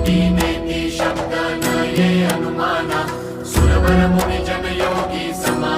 बुद्धी नेती शब्द न ये अनुमाना सुरवर मुनि जन योगी समा